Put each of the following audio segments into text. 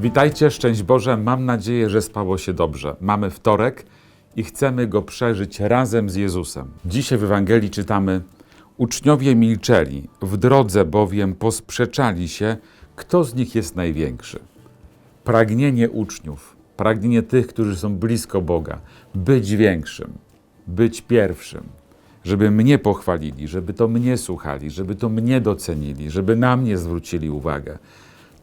Witajcie, szczęść Boże. Mam nadzieję, że spało się dobrze. Mamy wtorek i chcemy go przeżyć razem z Jezusem. Dzisiaj w Ewangelii czytamy: Uczniowie milczeli, w drodze bowiem posprzeczali się, kto z nich jest największy. Pragnienie uczniów, pragnienie tych, którzy są blisko Boga, być większym, być pierwszym, żeby mnie pochwalili, żeby to mnie słuchali, żeby to mnie docenili, żeby na mnie zwrócili uwagę.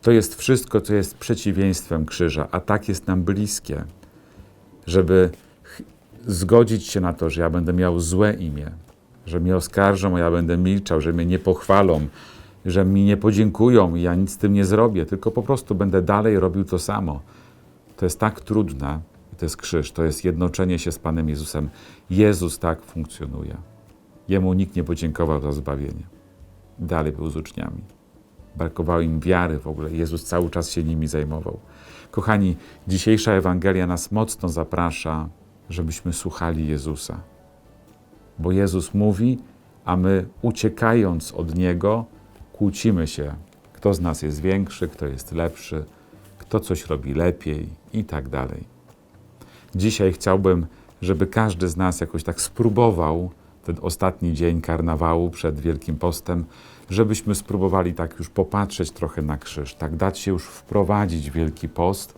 To jest wszystko, co jest przeciwieństwem krzyża, a tak jest nam bliskie, żeby zgodzić się na to, że ja będę miał złe imię, że mnie oskarżą, a ja będę milczał, że mnie nie pochwalą, że mi nie podziękują i ja nic z tym nie zrobię, tylko po prostu będę dalej robił to samo. To jest tak trudne, to jest krzyż, to jest jednoczenie się z Panem Jezusem. Jezus tak funkcjonuje. Jemu nikt nie podziękował za zbawienie. Dalej był z uczniami. Brakowało im wiary w ogóle. Jezus cały czas się nimi zajmował. Kochani, dzisiejsza Ewangelia nas mocno zaprasza, żebyśmy słuchali Jezusa. Bo Jezus mówi, a my uciekając od Niego, kłócimy się, kto z nas jest większy, kto jest lepszy, kto coś robi lepiej i tak dalej. Dzisiaj chciałbym, żeby każdy z nas jakoś tak spróbował ten ostatni dzień karnawału przed Wielkim Postem, żebyśmy spróbowali tak już popatrzeć trochę na krzyż, tak dać się już wprowadzić w Wielki Post.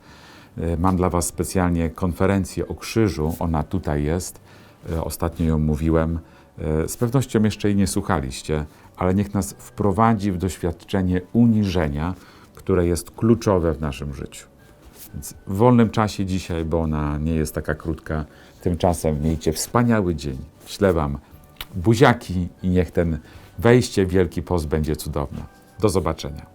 E, Mam dla Was specjalnie konferencję o krzyżu, ona tutaj jest, E, ostatnio ją mówiłem. E, Z pewnością jeszcze jej nie słuchaliście, ale niech nas wprowadzi w doświadczenie uniżenia, które jest kluczowe w naszym życiu. Więc w wolnym czasie dzisiaj, bo ona nie jest taka krótka, tymczasem miejcie wspaniały dzień. Ślę Wam buziaki i niech ten wejście Wielki Post będzie cudowne. Do zobaczenia.